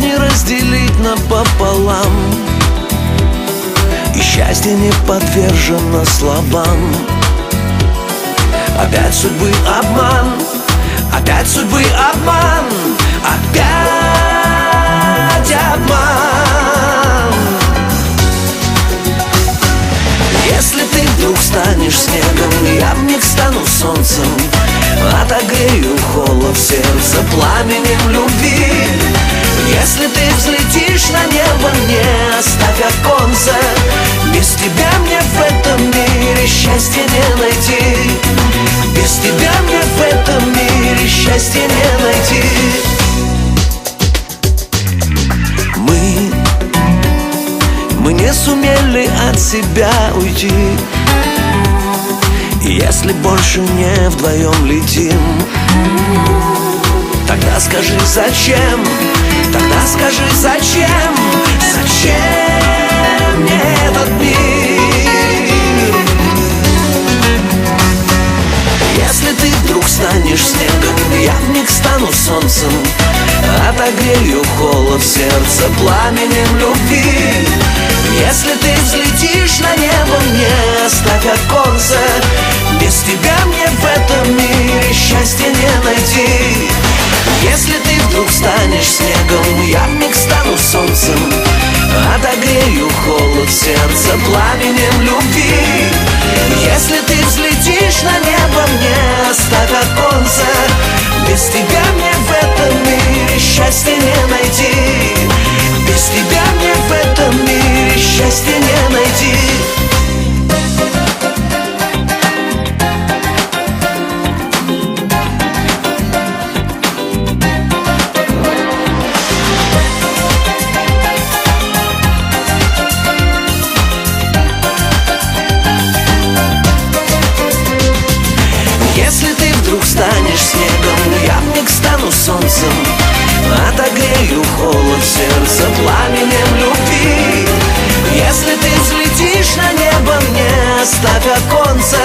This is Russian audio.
не разделить напополам. И счастье не подвержено слабам Опять судьбы обман, опять судьбы обман Опять обман. Если ты вдруг станешь снегом, я в них стану солнцем Отогрею холод сердца пламенем любви. Если ты взлетишь на небо, не оставь оконца. Без тебя мне в этом мире счастья не найти. Без тебя мне в этом мире счастья не найти. Мы, мы не сумели от себя уйти. Если больше не вдвоем летим Тогда скажи зачем? Тогда скажи зачем? Зачем мне этот мир? Если ты вдруг станешь снегом Я вмиг стану солнцем. Отогрею холод в сердце пламенем любви. Если ты взлетишь на небо, не оставь оконца. Без тебя мне в этом мире счастья станешь снегом, я вмиг стану солнцем. Отогрею холод сердца пламенем Отогрею холод сердца пламенем любви. Если ты взлетишь на небо, не оставь оконца